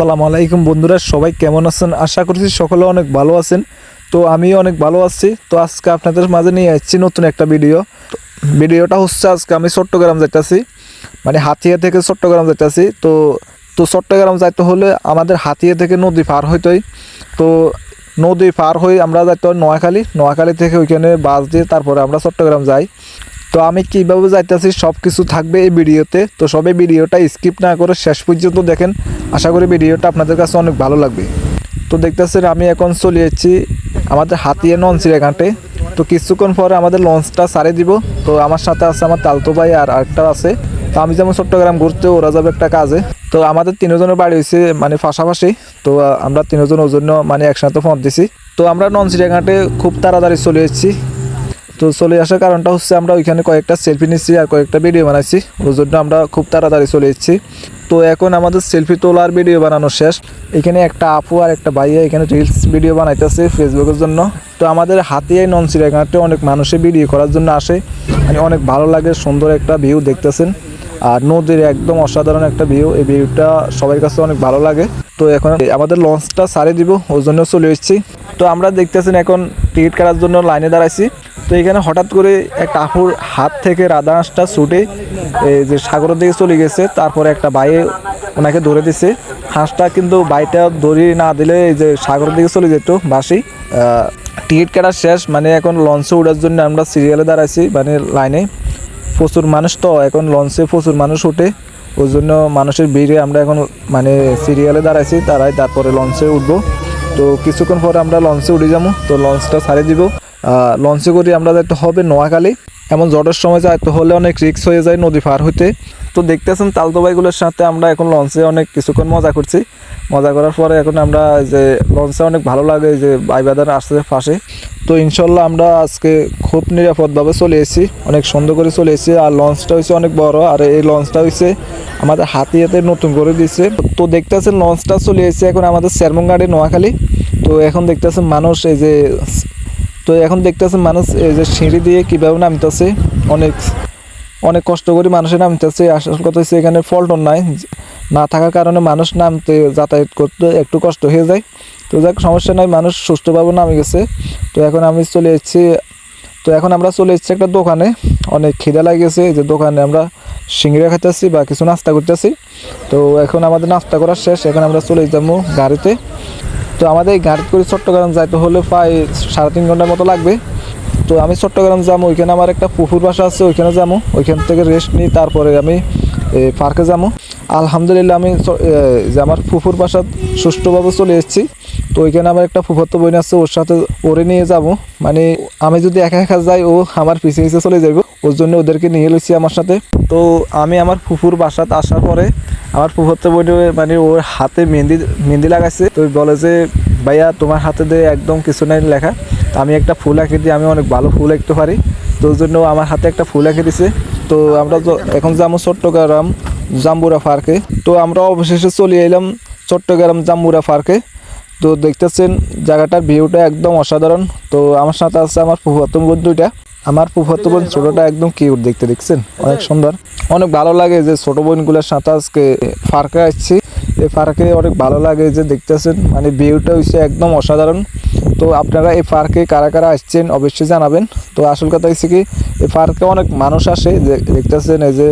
আসসালামু আলাইকুম বন্ধুরা, সবাই কেমন আছেন? আশা করছি সকলে অনেক ভালো আছেন। তো আমিও অনেক ভালো আছি। তো আজকে আপনাদের মাঝে নিয়ে আসছি নতুন একটা ভিডিও। ভিডিওটা হচ্ছে আজকে আমি চট্টগ্রাম যাইতেছি। মানে হাতিয়া থেকে চট্টগ্রাম যাইতেছি। তো তো চট্টগ্রাম যাইতে হলে আমাদের হাতিয়া থেকে নদী পার হইতেই। তো নদী পার হয়ে আমরা যাইতে হয় নোয়াখালী। নোয়াখালী থেকে ওইখানে বাস দিয়ে তারপরে আমরা চট্টগ্রাম যাই। তো আমি কীভাবে যাইতেছি সব কিছু থাকবে এই ভিডিওতে। তো সবাই ভিডিওটা স্কিপ না করে শেষ পর্যন্ত দেখেন। আশা করি ভিডিওটা আপনাদের কাছে অনেক ভালো লাগবে। তো দেখতেছেন, আমি এখন চলে এসেছি আমাদের হাতিয়ে ননসিরা ঘাটে তো কিছুক্ষণ পরে আমাদের লঞ্চটা সারে দিব। তো আমার সাথে আছে আমার তালতো ভাই আর আরেকটা আছে। তো আমি যেমন চট্টগ্রাম ঘুরতে, ওরা যাবে একটা কাজে। তো আমাদের তিনজনের বাড়ি হয়েছে মানে পাশাপাশি। তো আমরা তিনজন ওর জন্য মানে একসাথে ফোন দিছি। তো আমরা ননসিরা ঘাটে খুব তাড়াতাড়ি চলে এসেছি তো চলে আসার কারণটা হচ্ছে আমরা ওইখানে কয়েকটা সেলফি নিচ্ছি আর কয়েকটা ভিডিও বানাইছি। ওই জন্য আমরা খুব তাড়াতাড়ি চলে এসেছি। তো এখন আমাদের সেলফি তোলার ভিডিও বানানো শেষ। এখানে একটা আপু আর একটা ভাইয়া এখানে রিলস ভিডিও বানাইতেছে ফেসবুকের জন্য। তো আমাদের হাতিয়াই নন সিরাঘাটে অনেক মানুষে ভিডিও করার জন্য আসে। মানে অনেক ভালো লাগে, সুন্দর একটা ভিউ দেখতেছেন। আর নদীর একদম অসাধারণ একটা ভিউ এই ভিউটা সবার কাছে অনেক ভালো লাগে। তো এখন আমাদের লঞ্চটা সারে দিব, ওর জন্য চলে এসেছি। তো আমরা দেখতেছেন এখন টিকিট কাটার জন্য লাইনে দাঁড়াইছি। তো এখানে হঠাৎ করে একটা আপুর হাত থেকে রাধা হাঁসটা ছুটে, এই যে সাগরের দিকে চলে গেছে। তারপরে একটা বাইয়ে ওনাকে ধরে দিছে। হাঁসটা কিন্তু বাইটা দড়ি না দিলে এই যে সাগরের দিকে চলে যেত বাসি টিকিট কাটা শেষ মানে এখন লঞ্চে ওঠার জন্য আমরা সিরিয়ালে দাঁড়াইছি মানে লাইনে। প্রচুর মানুষ তো, এখন লঞ্চে প্রচুর মানুষ ওঠে। ওই জন্য মানুষের ভিড়ে আমরা এখন মানে সিরিয়ালে দাঁড়াইছি তারাই তারপরে লঞ্চে উঠবো। তো কিছুক্ষণ পরে আমরা লঞ্চে উঠে যাব, তো লঞ্চটা ছাড়িয়ে দিব। লঞ্চে করি আমরা যাইতে হবে নোয়াখালী। এমন জটের সময় যাইতে হলে অনেক রিক্স হয়ে যায় নদী পার হইতে। তো দেখতেছেন তালতো ভাইগুলোর সাথে আমরা এখন লঞ্চে অনেক কিছুক্ষণ মজা করছি। মজা করার পরে এখন আমরা যে লঞ্চে অনেক ভালো লাগে যে ভাই বাদার আসছে পাশে। তো ইনশাল্লাহ আমরা আজকে খুব নিরাপদভাবে চলে এসেছি, অনেক সুন্দর করে চলে এসেছি। আর লঞ্চটা হয়েছে অনেক বড়, আর এই লঞ্চটা হয়েছে আমাদের হাতি হাতে নতুন করে দিয়েছে। তো দেখতেছেন লঞ্চটা চলে এসেছে এখন আমাদের শ্যারমঙ্গাড়ে নোয়াখালী। তো এখন দেখতেছেন মানুষ এই যে তো এখন দেখতেছেন মানুষ এই যে সিঁড়ি দিয়ে কীভাবে নামতেছে। অনেক অনেক কষ্ট করে মানুষের নামতেছে। আসল কথা হচ্ছে এখানে ফলটন নাই। না থাকার কারণে মানুষ নামতে, যাতায়াত করতে একটু কষ্ট হয়ে যায়। তো যাক, সমস্যা নাই, মানুষ সুস্থভাবে নামে গেছে। তো এখন আমি চলে এসেছি তো এখন আমরা চলে এসেছি একটা দোকানে। অনেক খিদা লাগিয়েছে যে দোকানে আমরা সিঙ্গড়া খাইতেছি বা কিছু নাস্তা করতেছি। তো এখন আমাদের নাস্তা করা শেষ, এখন আমরা চলে যাব গাড়িতে। তো আমাদের গাড়ি করে চট্টগ্রাম যাইতে হলে প্রায় সাড়ে তিন ঘণ্টার মতো লাগবে। তো আমি চট্টগ্রাম যাব, ওইখানে আমার একটা পুকুর বাসা আছে, ওইখানে যাব। ওইখান থেকে রেস্ট নিই তারপরে আমি পার্কে যাব। আলহামদুলিল্লাহ আমি যে আমার ফুফুর বাসা সুষ্ঠুভাবে চলে এসেছি। তো ওইখানে আমার একটা ফুফাতো বোন আছে, ওর সাথে ওরে নিয়ে যাব। মানে আমি যদি একা একা যাই, ও আমার পিছিয়ে চলে যাইব। ওর জন্য ওদেরকে নিয়ে লইছি আমার সাথে। তো আমি আমার ফুফুর বাসাতে আসার পরে আমার ফুফাতো বোন মানে ওর হাতে মেহেন্দি মেহেন্দি লাগাইছে। তো বলে যে, ভাইয়া, তোমার হাতে দিয়ে একদম কিছু নাই লেখা। তো আমি একটা ফুল আঁকে দিই, আমি অনেক ভালো ফুল আঁকতে পারি। তো ওর জন্য আমার হাতে একটা ফুল এঁকে দিছে। তো আমরা এখন যাব চট্টগ্রাম জাম্বুরা পার্কে তো আমরা অবশেষে চলে এলাম চট্টগ্রাম জাম্বুরা পার্কে তো দেখতেছেন জায়গাটার ভিউটা একদম অসাধারণ। তো আমার সাথে আছে আমার ফুফাতো বোন দুইটা আমার ফুফাতো বোন ছোটোটা একদম কিউট দেখতে দেখছেন? অনেক সুন্দর। অনেক ভালো লাগে যে ছোট বোনগুলোর সাথে আজকে পার্কে আসছি। এই পার্কে অনেক ভালো লাগে যে দেখতেছেন। মানে ভিউটা হচ্ছে একদম অসাধারণ। তো আপনারা এই পার্কে কারা কারা আসছেন অবশ্যই জানাবেন। তো আসল কথা হচ্ছে কি এই পার্কে অনেক মানুষ আসে যে দেখতেছেন এই যে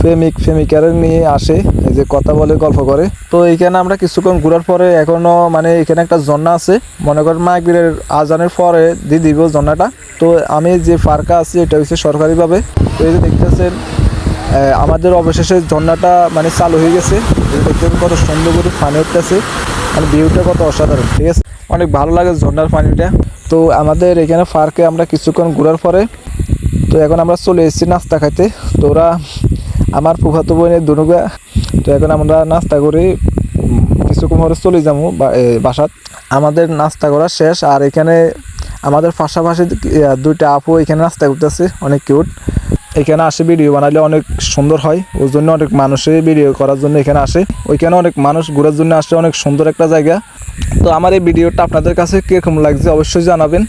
প্রেমিক প্রেমিকারে নিয়ে আসে, এই যে কথা বলে, গল্প করে। তো এইখানে আমরা কিছুক্ষণ ঘোরার পরে এখনও মানে এখানে একটা ঝর্ণা আছে। মনে করেন মাগরিবের আজানের পরে দিয়ে দিব ঝর্ণাটা। তো আমি যে পার্কে আছি, এটা হচ্ছে সরকারিভাবে। তো এই যে দেখতেছেন আমাদের অবশেষে ঝর্ণাটা মানে চালু হয়ে গেছে। এই দেখতেন কত সুন্দর করে পানি উঠতেছে। মানে ভিউটা কত অসাধারণ, ঠিক আছে? অনেক ভালো লাগে ঝর্ণার পানিটা। তো আমাদের এখানে পার্কে আমরা কিছুক্ষণ ঘোরার পরে, তো এখন আমরা চলে এসেছি নাস্তা খাইতে। তো ওরা আমার ফুফাতো বোনের দুনুগা, তো এখন আমরা নাস্তা করে কিছুক্ষণ পরে চলে যাব বাসাত। আমাদের নাস্তা করা শেষ, আর এখানে আমাদের পাশাপাশি দুইটা আপু এখানে নাস্তা করতেছে, অনেক কিউট এখানে আসে ভিডিও বানালে অনেক সুন্দর হয় ওই জন্য অনেক মানুষে ভিডিও করার জন্য এখানে আসে। ওইখানে অনেক মানুষ ঘোরার জন্য আসে, অনেক সুন্দর একটা জায়গা। তো আমার এই ভিডিওটা আপনাদের কাছে কীরকম লাগছে অবশ্যই জানাবেন।